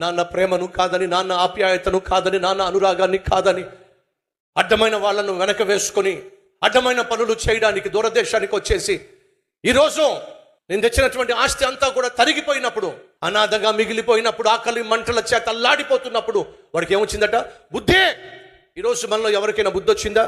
నాన్న ప్రేమను కాదని నాన్న ఆప్యాయతను కాదని నాన్న అనురాగాన్ని కాదని అడ్డమైన వాళ్ళను వెనక వేసుకొని అడ్డమైన పనులు చేయడానికి దూరదేశానికి వచ్చేసి ఈరోజు నేను తెచ్చినటువంటి ఆస్తి అంతా కూడా తరిగిపోయినప్పుడు అనాథగా మిగిలిపోయినప్పుడు ఆకలి మంటల చేత అల్లాడిపోతున్నప్పుడు వాడికి ఏమొచ్చిందట? బుద్ధే! ఈరోజు మనలో ఎవరికైనా బుద్ధి వచ్చిందా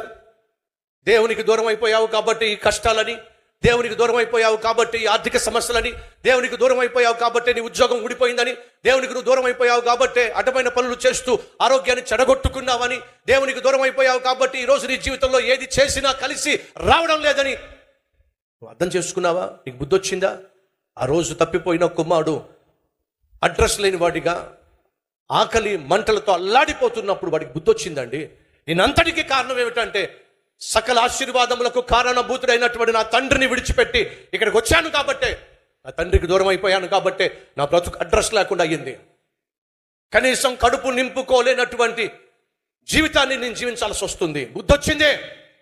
దేవునికి దూరం అయిపోయావు కాబట్టి ఈ కష్టాలని దేవునికి దూరం అయిపోయావు కాబట్టి ఈ ఆర్థిక సమస్యలని దేవునికి దూరం అయిపోయావు కాబట్టి నీ ఉద్యోగం ఊడిపోయిందని దేవునికి నువ్వు దూరం అయిపోయావు కాబట్టి అడ్డమైన పనులు చేస్తూ ఆరోగ్యాన్ని చెడగొట్టుకున్నావని దేవునికి దూరం అయిపోయావు కాబట్టి ఈరోజు నీ జీవితంలో ఏది చేసినా కలిసి రావడం లేదని. నువ్వు అర్థం చేసుకున్నావా? నీకు బుద్ధి వచ్చిందా ఆ రోజు తప్పిపోయిన కుమారుడు అడ్రస్ లేని వాడిగా ఆకలి మంటలతో అల్లాడిపోతున్నప్పుడు వాడికి బుద్ధి వచ్చిందండి నేనంతటికీ కారణం ఏమిటంటే సకల ఆశీర్వాదములకు కారణభూతుడైనటువంటి నా తండ్రిని విడిచిపెట్టి ఇక్కడికి వచ్చాను కాబట్టే నా తండ్రికి దూరం అయిపోయాను కాబట్టే నా బ్రతుకు అడ్రస్ లేకుండా అయ్యింది. కనీసం కడుపు నింపుకోలేనటువంటి జీవితాన్ని నేను జీవించాల్సి వస్తుంది. బుద్ధి వచ్చిందే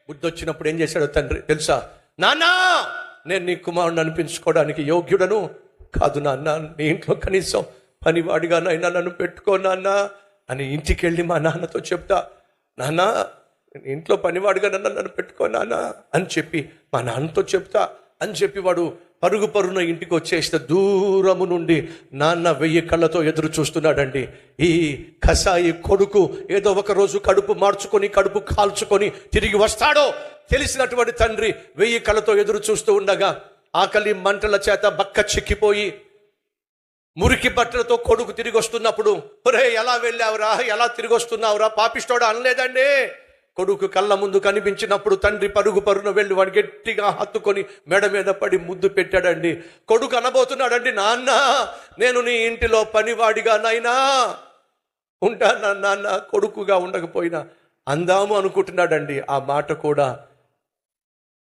బుద్ధి వచ్చినప్పుడు ఏం చేశాడు తండ్రి? తెలుసా? నాన్నా నేను నీ కుమారుని అనిపించుకోవడానికి యోగ్యుడను కాదు నాన్న. నీ ఇంట్లో కనీసం పనివాడిగానైనా నన్ను పెట్టుకో నాన్న అని ఇంటికి వెళ్ళి మా నాన్నతో చెప్తా నాన్న ఇంట్లో పనివాడుగా నన్ను నన్ను పెట్టుకో నాన్న అని చెప్పి మా నాన్నతో చెప్తా అని చెప్పి వాడు పరుగు పరుగున ఇంటికి వచ్చేస్తే దూరము నుండి నాన్న వెయ్యి కళ్ళతో ఎదురు చూస్తున్నాడండి. ఈ కసాయి కొడుకు ఏదో ఒక రోజు కడుపు మార్చుకొని కడుపు కాల్చుకొని తిరిగి వస్తాడో తెలిసినటువంటి తండ్రి వెయ్యి కళ్ళతో ఎదురు చూస్తూ ఉండగా ఆకలి మంటల చేత బక్క చిక్కిపోయి మురికి బట్టలతో కొడుకు తిరిగి వస్తున్నప్పుడు ఒరే ఎలా వెళ్ళావురా? ఎలా తిరిగి వస్తున్నావురా? పాపిస్తోడు అనలేదండి. కొడుకు కళ్ళ ముందు కనిపించినప్పుడు తండ్రి పరుగు పరుగున వెళ్ళి వాడు గట్టిగా హత్తుకొని మెడ మీద పడి ముద్దు పెట్టాడండి. కొడుకు అనబోతున్నాడండి నాన్న నేను నీ ఇంటిలో పనివాడిగా నైనా. ఉంటానా నాన్న కొడుకుగా ఉండకపోయినా. అందాము అనుకుంటున్నాడండి. ఆ మాట కూడా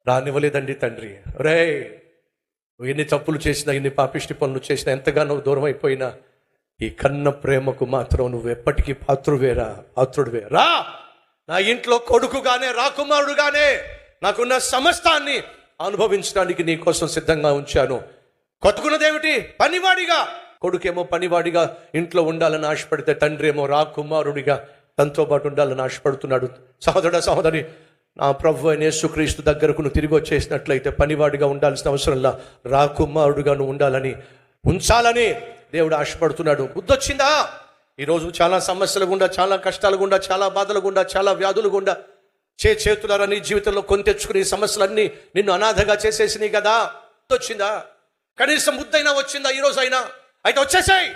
రానివ్వలేదండి తండ్రి. రే ఎన్ని తప్పులు చేసినా ఎన్ని పాపిష్టి పనులు చేసినా ఎంతగానో దూరం అయిపోయినా ఈ కన్న ప్రేమకు మాత్రం నువ్వు ఎప్పటికీ పాత్రువేరా పాత్రుడువేరా. నా ఇంట్లో కొడుకుగానే రాకుమారుడుగానే నాకున్న సమస్తాన్ని అనుభవించడానికి నీ కోసం సిద్ధంగా ఉంచాను. కొట్టుకున్నదేమిటి? పనివాడిగా. కొడుకేమో పనివాడిగా ఇంట్లో ఉండాలని ఆశపడితే తండ్రి ఏమో రాకుమారుడిగా. తనతో పాటు ఉండాలని ఆశపడుతున్నాడు. సహోదర సహోదరి నా ప్రభు అయిన యేసుక్రీస్తు దగ్గరకు నువ్వు తిరిగి వచ్చేసినట్లయితే పనివాడిగా ఉండాల్సిన అవసరంలా రాకుమారుడుగా నువ్వు ఉండాలని ఉంచాలని దేవుడు ఆశపడుతున్నాడు. బుద్ధొచ్చిందా? ఈరోజు చాలా సమస్యలు గుండా చాలా కష్టాలు గుండా చాలా బాధలు గుండా చాలా వ్యాధులు గుండా చే చేతులారా నీ జీవితంలో కొని తెచ్చుకుని సమస్యలన్నీ నిన్ను అనాథగా చేసేసినాయి కదా. వచ్చిందా కనీసం బుద్ధైనా వచ్చిందా ఈ రోజు అయినా అయితే వచ్చేసాయి!